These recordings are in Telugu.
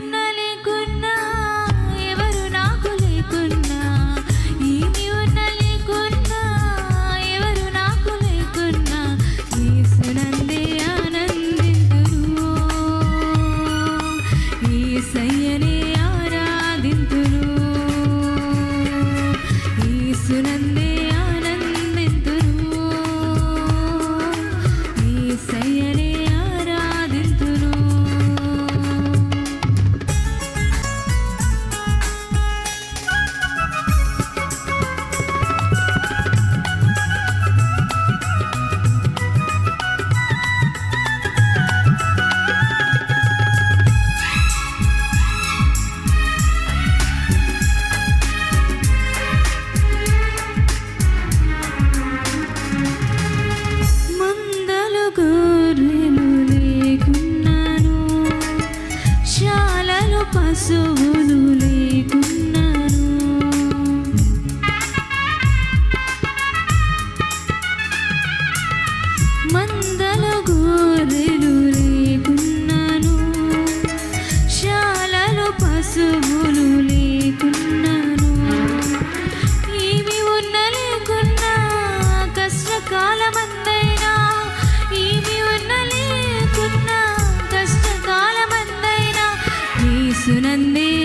you పశువులు లేకున్నాను. ఏమి ఉన్న లేకున్నా కష్టకాలమందైనా. ఏమి ఉన్న లేకున్నా కష్టకాలమందైనా. ఈ వేసునందే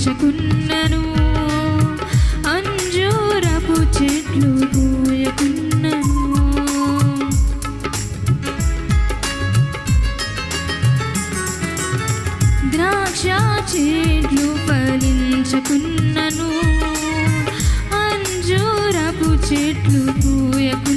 కాచుకున్నను అంజూరపు చెట్లు పూయకున్నను. ద్రాక్ష చెట్లు ఫలించకున్నను. అంజూరపు చెట్లు పూయకు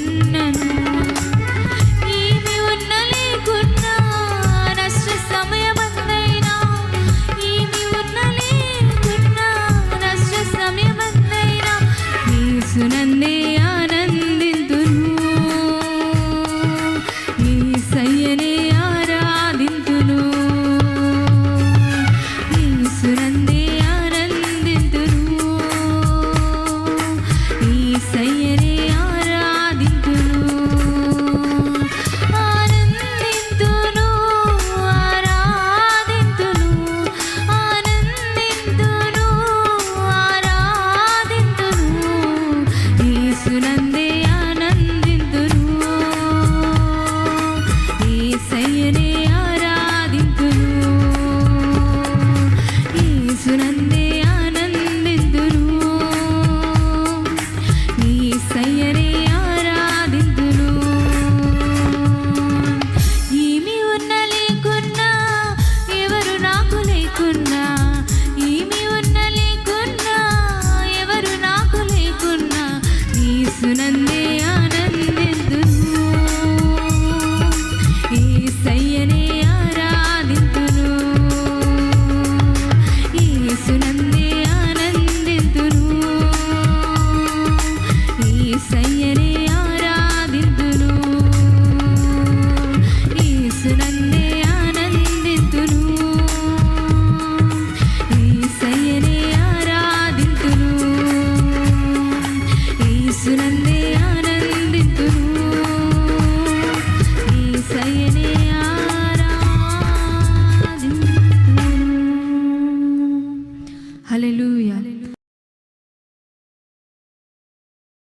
yere